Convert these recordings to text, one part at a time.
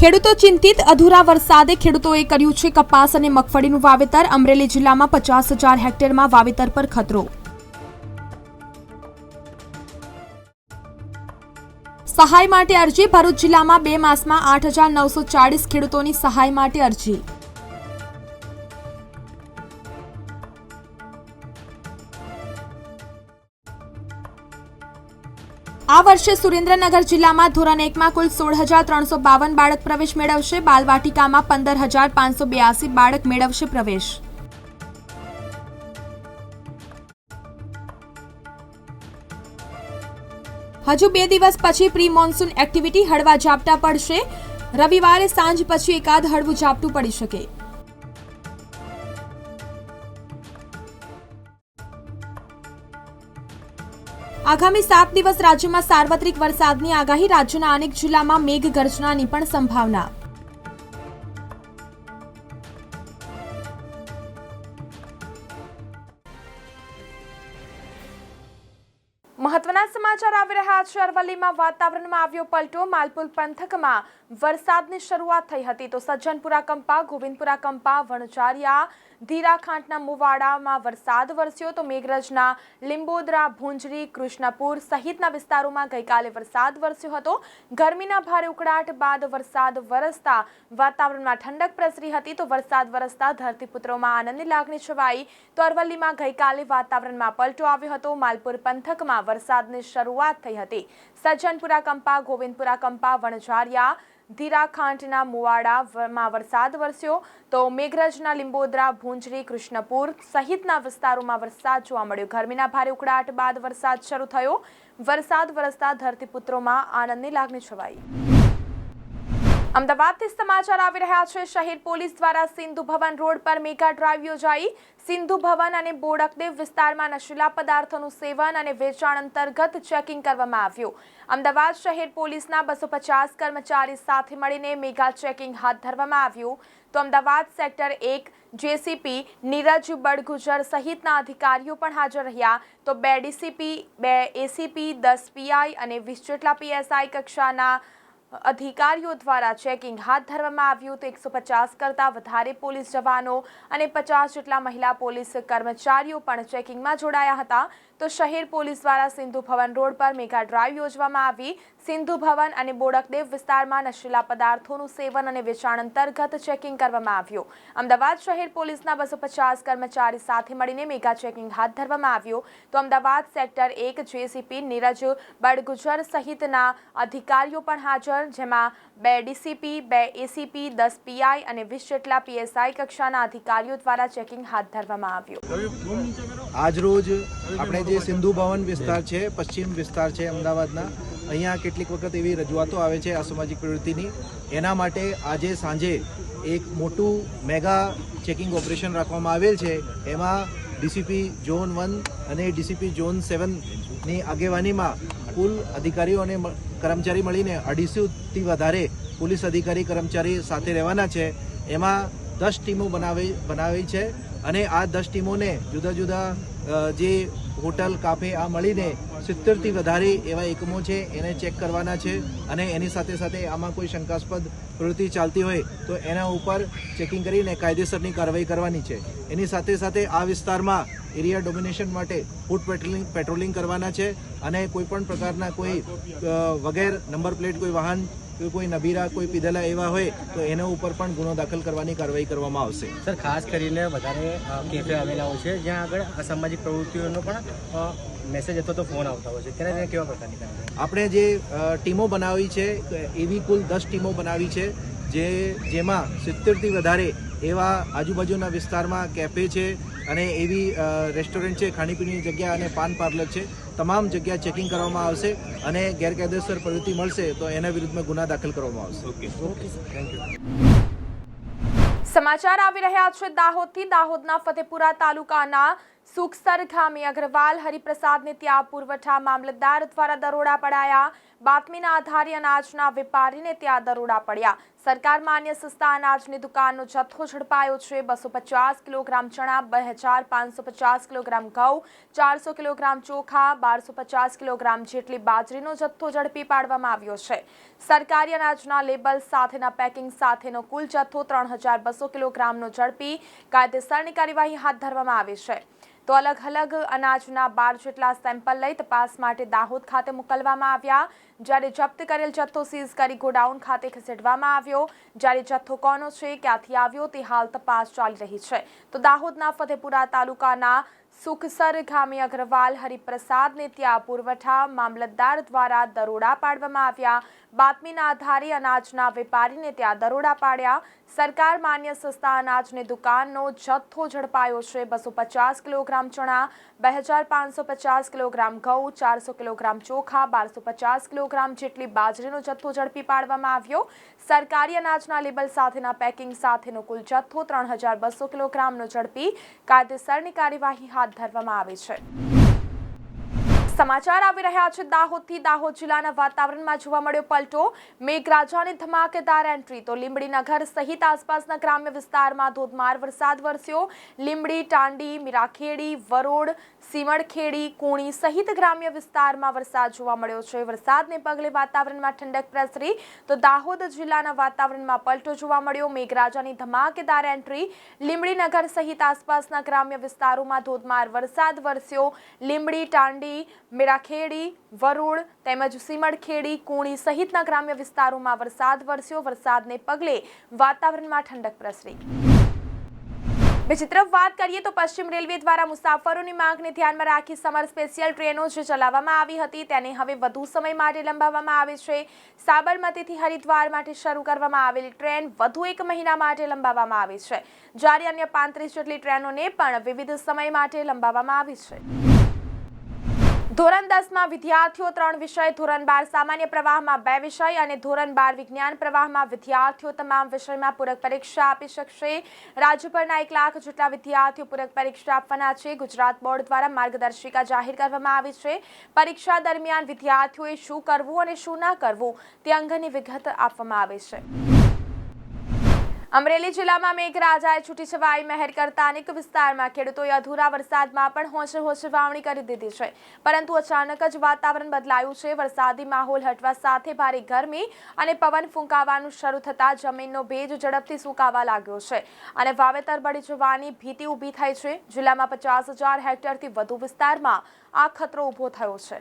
ખેડૂતો ચિંતિત, અધૂરા વરસાદે ખેડૂતોએ કર્યું છે કપાસ અને મગફળીનું વાવેતર. અમરેલી જિલ્લામાં પચાસ હજાર હેક્ટરમાં વાવેતર પર ખતરો. સહાય માટે અરજી. ભરૂચ જિલ્લામાં બે માસમાં આઠ હજાર નવસો ચાળીસ ખેડૂતોની સહાય માટે અરજી. આ વર્ષે સુરેન્દ્રનગર જિલ્લામાં ધોરણ એકમાં કુલ સોળ હજાર ત્રણસો બાવન બાળક પ્રવેશ મેળવશે. બાલવાટિકામાં પંદર હજાર પાંચસો બ્યાસી બાળક મેળવશે પ્રવેશ. હજુ બે દિવસ પછી પ્રી મોન્સૂન એક્ટિવિટી હળવા ઝાપટા પડશે. રવિવારે સાંજ પછી એકાદ હળવું ઝાપટું પડી શકે. આગામી સાત દિવસ રાજ્યમાં સાર્વત્રિક વરસાદની આગાહી, રાજ્યના અનેક જિલ્લામાં મેઘગર્જનાની પણ સંભાવના. મહત્વના સમાચાર આવી રહ્યા છે. અરવલ્લીમાં વાતાવરણમાં આવ્યો પલટો. માલપુર પંથકમાં વરસાદની શરૂઆત થઈ હતી. તો સજ્જનપુરા કંપા, ગોવિંદપુરા કંપા, વણઝારિયા ધીરાખાંટના મુવાડામાં વરસાદ વરસ્યો તો મેઘરજના લીંબોદરા, ભુંજરી, કૃષ્ણપુર સહિતના વિસ્તારોમાં ગઈકાલે વરસાદ વરસ્યો હતો. ગરમીના ભારે ઉકળાટ બાદ વરસાદ વરસતા વાતાવરણમાં ઠંડક પ્રસરી હતી તો વરસાદ વરસતા ધરતીપુત્રોમાં આનંદની લાગણી છવાઈ. તો અરવલ્લીમાં ગઈકાલે વાતાવરણમાં પલટો આવ્યો હતો. માલપુર પંથકમાં વરસાદની શરૂઆત થઈ હતી. સજ્જનપુરા કંપા, ગોવિંદપુરા કંપા, વણઝારિયા ધીરાખાંટના મુવાડામાં વરસાદ વરસ્યો તો મેઘરજના લીંબોદરા, ભુંજરી, કૃષ્ણપુર સહિતના વિસ્તારોમાં વરસાદ જોવા મળ્યો. ગરમીના ભારે ઉકળાટ બાદ વરસાદ શરૂ થયો. વરસાદ વરસતા ધરતીપુત્રોમાં આનંદની લાગણી છવાઈ. અમદાવાદથી સમાચાર આવી રહ્યા છે. શહેર પોલીસ દ્વારા સિંધુ ભવન રોડ પર મેગા ડ્રાઈવ યોજાઈ. સિંધુ ભવન અને બોડકદેવ વિસ્તારમાં નશીલા પદાર્થોનું સેવન અને વેચાણ અંતર્ગત ચેકિંગ કરવામાં આવ્યું. અમદાવાદ શહેર પોલીસના બસો પચાસ કર્મચારી સાથે મળીને મેગા ચેકિંગ હાથ ધરવામાં આવ્યું. તો અમદાવાદ સેક્ટર એક જેસીપી નીરજ બડગુજર સહિતના અધિકારીઓ પણ હાજર રહ્યા. તો બે ડીસીપી, બે એસીપી, દસ પીઆઈ અને વીસ જેટલા પીએસઆઈ કક્ષાના અધિકારીઓ દ્વારા ચેકિંગ હાથ ધરવામાં આવ્યું તો એકસો પચાસ કરતાં વધારે પોલીસ જવાનો અને પચાસ જેટલા મહિલા પોલીસ કર્મચારીઓ પણ ચેકિંગમાં જોડાયા હતા. તો શહેર પોલીસ દ્વારા સિંધુ ભવન રોડ પર મેગા ડ્રાઈવ યોજવામાં આવી. સિંધુ ભવન અને બોડકદેવ વિસ્તારમાં નશીલા પદાર્થોનું સેવન અને વેચાણ અંતર્ગત ચેકિંગ કરવામાં આવ્યું. અમદાવાદ શહેર પોલીસના બસો પચાસ કર્મચારી સાથે મળીને મેગા ચેકિંગ હાથ ધરવામાં આવ્યું. તો અમદાવાદ સેક્ટર એક જેસીપી નીરજ બડગુજર સહિતના અધિકારીઓ પણ હાજર જેમાં બે ડીસીપી, બે એસીપી, દસ પીઆઈ અને વીસ જેટલા પીએસઆઈ કક્ષાના અધિકારીઓ દ્વારા ચેકિંગ હાથ ધરવામાં આવ્યું. આજરોજ આપણે જે સિંધુ ભવન વિસ્તાર છે, પશ્ચિમ વિસ્તાર છે, અમદાવાદના, અહીંયા કેટલીક વખત એવી રજૂઆતો આવે છે અસામાજિક પ્રવૃત્તિની. એના માટે આજે સાંજે એક મોટું મેગા ચેકિંગ ઓપરેશન રાખવામાં આવેલ છે. એમાં ડીસીપી ઝોન વન અને ડીસીપી ઝોન સેવનની આગેવાનીમાં કુલ અધિકારીઓ અને કર્મચારી મળીને અઢીસોથી વધારે પોલીસ અધિકારી કર્મચારી સાથે રહેવાના છે. એમાં દસ ટીમો બનાવી બનાવી છે અને આ દસ ટીમોને જુદા જુદા જે હોટલ, કાફે આ મળીને સિત્તેરથી વધારે એવા એકમો છે, એને ચેક કરવાના છે અને એની સાથે સાથે આમાં કોઈ શંકાસ્પદ પ્રવૃત્તિ ચાલતી હોય તો એના ઉપર ચેકિંગ કરીને કાયદેસરની કાર્યવાહી કરવાની છે. એની સાથે સાથે આ વિસ્તારમાં એરિયા ડોમિનેશન માટે ફૂડ પેટ્રોલિંગ પેટ્રોલિંગ કરવાના છે અને કોઈ પણ પ્રકારના કોઈ વગેર નંબર પ્લેટ, કોઈ વાહન કે કોઈ નબીરા કોઈ પીધેલા એવા હોય તો એના ઉપર પણ ગુનો દાખલ કરવાની કાર્યવાહી કરવામાં આવશે. સર ખાસ કરીને વધારે કેફે આવેલા હોય છે જ્યાં આગળ અસામાજિક પ્રવૃત્તિઓનો પણ મેસેજ અથવા તો ફોન આવતા હોય છે. ત્યારે તેને કેવા પ્રકારની? આપણે જે ટીમો બનાવી છે એવી કુલ દસ ટીમો બનાવી છે જે જેમાં સિત્તેરથી વધારે એવા આજુબાજુના વિસ્તારમાં કેફે છે અને એવી રેસ્ટોરન્ટ છે ખાણીપીણીની જગ્યા અને પાન પાર્લર છે. તમામ જગ્યા ચેકિંગ કરવામાં આવશે અને ગેરકાયદેસર પ્રવૃત્તિ મળશે તો એના વિરુદ્ધમાં ગુના દાખલ કરવામાં આવશે. ઓકે થેન્ક યુ સમાચાર આવી રહ્યા છે દાહોદથી. દાહોદના ફતેપુરા તાલુકાના સુખસર ગામે અગ્રવાલ હરિપ્રસાદને ત્યાં પુરવઠા મામલતદાર દ્વારા દરોડા પડાયા. બાતમીના આધારે અનાજના વેપારીને ત્યાં દરોડા પડ્યા. સરકાર માન્ય સસ્તા અનાજની દુકાનનો જથ્થો ઝડપાયો છે. બસો પચાસ કિલોગ્રામ ચણા, બે હજાર પાંચસો પચાસ કિલોગ્રામ ઘઉં, ચારસો કિલોગ્રામ ચોખા, બારસો પચાસ કિલોગ્રામ જેટલી બાજરીનો જથ્થો ઝડપી પાડવામાં આવ્યો છે. સરકારી અનાજના લેબલ સાથેના પેકિંગ સાથેનો કુલ જથ્થો ત્રણ હજાર બસો કિલોગ્રામનો ઝડપી કાયદેસરની કાર્યવાહી હાથ ધરવામાં આવી છે. તો અલગ અલગ અનાજના બાર જેટલા સેમ્પલ લઈ તપાસ માટે દાહોદ ખાતે મોકલવામાં આવ્યા. જ્યારે જપ્ત કરેલ જથ્થો સીઝ કરી ગોડાઉન ખાતે ખસેડવામાં આવ્યો. જ્યારે જથ્થો કોનો છે, ક્યાંથી આવ્યો, તે હાલ તપાસ ચાલી રહી છે. તો દાહોદના ફતેપુરા તાલુકાના સુખસર ગામે અગ્રવાલ હરિપ્રસાદને ત્યાં પુરવઠા મામલતદાર દ્વારા દરોડા પાડવામાં આવ્યા. બાતમીના આધારે અનાજના વેપારીને ત્યાં દરોડા પાડ્યા. સરકાર માન્ય સસ્તા અનાજની દુકાનનો જથ્થો ઝડપાયો છે. બસો પચાસ કિલોગ્રામ ચણા, બે હજાર પાંચસો પચાસ કિલોગ્રામ ઘઉં, ચારસો કિલોગ્રામ ચોખા, બારસો પચાસ કિલોગ્રામ જેટલી બાજરીનો જથ્થો ઝડપી પાડવામાં આવ્યો. સરકારી અનાજના લેબલ સાથેના પેકિંગ સાથેનો કુલ જથ્થો ત્રણ હજાર બસો કિલોગ્રામનો ઝડપી. કાયદેસરની કાર્યવાહી હાથ ધરવામાં આવી છે. સમાચાર આવી રહ્યા છે. દાહોદથી દાહોદ જિલ્લાના વાતાવરણમાં જોવા મળ્યો પલટો. મેઘરાજાની ધમાકેદાર એન્ટ્રી તો લીંબડી નગર સહિત આસપાસના ગ્રામ્ય વિસ્તારમાં ધોધમાર વરસાદ વરસ્યો. લીંબડી, ટાંડી, મીરાખેડી, વરોડ સીમડખેડી કુણી સહિત ગ્રામ્ય વિસ્તારમાં વરસાદ જોવા મળ્યો છે. વરસાદને પગલે વાતાવરણમાં ઠંડક પ્રસરી. તો દાહોદ જિલ્લાના વાતાવરણમાં પલટો જોવા મળ્યો. મેઘરાજાની ધમાકેદાર એન્ટ્રી લીંબડી નગર સહિત આસપાસના ગ્રામ્ય વિસ્તારોમાં ધોધમાર વરસાદ વરસ્યો. લીંબડી, ટાંડી મેરાખેડી વરુળ તેમજ સીમડખેડી, કુણી સહિતના ગ્રામ્ય વિસ્તારોમાં વરસાદ વરસ્યો. વરસાદને પગલે વાતાવરણમાં ઠંડક પ્રસરી. બીજી તરફ વાત કરીએ તો પશ્ચિમ રેલવે દ્વારા મુસાફરોની માંગને ધ્યાનમાં રાખી સમર સ્પેશિયલ ટ્રેનો જે ચલાવવામાં આવી હતી તેને હવે વધુ સમય માટે લંબાવવામાં આવે છે. સાબરમતીથી હરિદ્વાર માટે શરૂ કરવામાં આવેલી ટ્રેન વધુ એક મહિના માટે લંબાવવામાં આવી છે. જ્યારે અન્ય પાંત્રીસ જેટલી ટ્રેનોને પણ વિવિધ સમય માટે લંબાવવામાં આવી છે. ધોરણ દસમાં વિદ્યાર્થીઓ ત્રણ વિષય, ધોરણ બાર સામાન્ય પ્રવાહમાં બે વિષય અને ધોરણ બાર વિજ્ઞાન પ્રવાહમાં વિદ્યાર્થીઓ તમામ વિષયમાં પૂરક પરીક્ષા આપી શકશે. રાજ્યભરના એક લાખ જેટલા વિદ્યાર્થીઓ પૂરક પરીક્ષા આપવાના છે. ગુજરાત બોર્ડ દ્વારા માર્ગદર્શિકા જાહેર કરવામાં આવી છે. પરીક્ષા દરમિયાન વિદ્યાર્થીઓએ શું કરવું અને શું ના કરવું તે અંગેની વિગત આપવામાં આવે છે. અમરેલી જિલ્લામાં મેઘરાજાએ છૂટી છવાઈ મહેર કરતા અનેક વિસ્તારમાં ખેડૂતોએ અધૂરા વરસાદમાં પણ હોંશે હોંશે વાવણી કરી દીધી છે. પરંતુ અચાનક જ વાતાવરણ બદલાયું છે. વરસાદી માહોલ હટવા સાથે ભારે ગરમી અને પવન ફૂંકાવાનું શરૂ થતાં જમીનનો ભેજ ઝડપથી સુકાવા લાગ્યો છે અને વાવેતર બળી જવાની ભીતિ ઊભી થઈ છે. જિલ્લામાં પચાસ હજાર હેક્ટરથી વધુ વિસ્તારમાં આ ખતરો ઊભો થયો છે.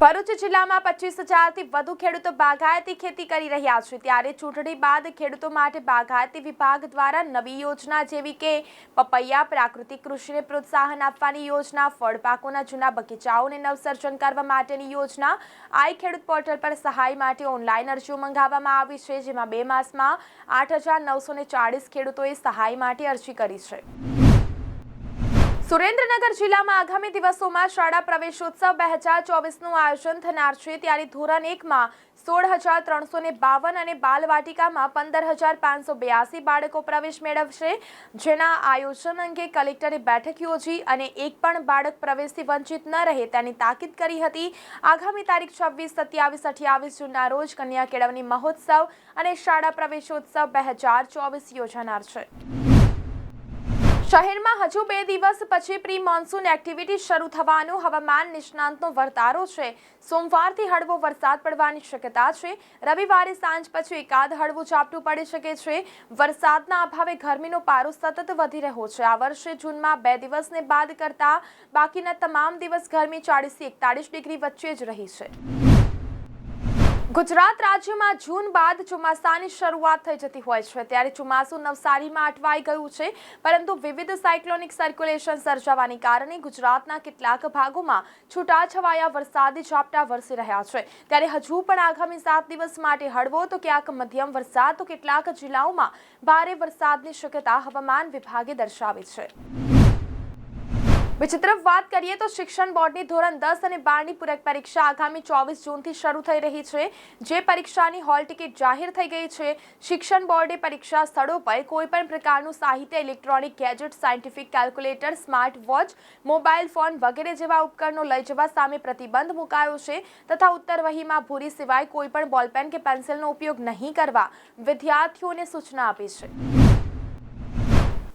ભરૂચ જિલ્લામાં પચીસ હજારથી વધુ ખેડૂતો બાગાયતી ખેતી કરી રહ્યા છે. ત્યારે ચૂંટણી બાદ ખેડૂતો માટે બાગાયતી વિભાગ દ્વારા નવી યોજના જેવી કે પપૈયા, પ્રાકૃતિક કૃષિને પ્રોત્સાહન આપવાની યોજના ફળ પાકોના જૂના બગીચાઓને નવસર્જન કરવા માટેની યોજના, આઈ ખેડૂત પોર્ટલ પર સહાય માટે ઓનલાઈન અરજીઓ મંગાવવામાં આવી છે, જેમાં બે માસમાં આઠ હજાર નવસો ચાળીસ ખેડૂતોએ સહાય માટે અરજી કરી છે. સુરેન્દ્રનગર જિલ્લામાં આગામી દિવસોમાં શાળા પ્રવેશોત્સવ બે હજાર ચોવીસનું આયોજન થનાર છે. ત્યારે ધોરણ એકમાં સોળ હજાર ત્રણસો ને બાવન અને બાલવાટિકામાં પંદર હજાર પાંચસો બ્યાસી બાળકો પ્રવેશ મેળવશે. જેના આયોજન અંગે કલેક્ટરે બેઠક યોજી અને એક પણ બાળક પ્રવેશથી વંચિત ન રહે તેની તાકીદ કરી હતી. આગામી તારીખ છવ્વીસ, સત્યાવીસ, અઠ્યાવીસ જૂનના રોજ કન્યા કેળવણી મહોત્સવ અને શાળા પ્રવેશોત્સવ બે હજાર ચોવીસ યોજાનાર છે. શહેરમાં હજુ બે દિવસ પછી પ્રી મોન્સૂન એક્ટિવિટી શરૂ થવાનો. હવામાન નિષ્ણાંતનો વર્તારો છે. સોમવારથી હળવો વરસાદ પડવાની શક્યતા છે. રવિવારે સાંજ પછી એકાદ હળવું ઝાપટું પડી શકે છે. વરસાદના અભાવે ગરમીનો પારો સતત વધી રહ્યો છે. આ વર્ષે જૂનમાં બે દિવસને બાદ કરતા બાકીના તમામ દિવસ ગરમી ચાળીસથી એકતાળીસ ડિગ્રી વચ્ચે જ રહી છે. ગુજરાત રાજ્યમાં જૂન બાદ ચોમાસાની શરૂઆત થઈ જતી હોય છે. ત્યારે ચોમાસું નવસારીમાં અટવાઈ ગયું છે, પરંતુ વિવિધ સાયક્લોનિક સર્ક્યુલેશન સર્જાવાને કારણે ગુજરાતના કેટલાક ભાગોમાં છૂટાછવાયા વરસાદી ઝાપટા વરસી રહ્યા છે. ત્યારે હજુ પણ આગામી સાત દિવસ માટે હળવો તો ક્યાંક મધ્યમ વરસાદ તો કેટલાક જિલ્લાઓમાં ભારે વરસાદની શક્યતા હવામાન વિભાગે દર્શાવી છે. બીજી તરફ વાત કરીએ તો શિક્ષણ બોર્ડની ધોરણ દસ અને બારની પૂરક પરીક્ષા આગામી ચોવીસ જૂનથી શરૂ થઈ રહી છે. જે પરીક્ષાની હોલ ટિકિટ જાહેર થઈ ગઈ છે. શિક્ષણ બોર્ડે પરીક્ષા સ્થળો પર કોઈપણ પ્રકારનું સાહિત્ય, electronic gadget, scientific calculator, smart watch, mobile phone વગેરે જેવા ઉપકરણો લઈ જવા સામે પ્રતિબંધ મુકાયો છે તથા ઉત્તર વહીમાં ભૂરી સિવાય કોઈપણ બોલપેન કે પેન્સિલનો ઉપયોગ નહીં કરવા વિદ્યાર્થીઓને સૂચના આપી છે.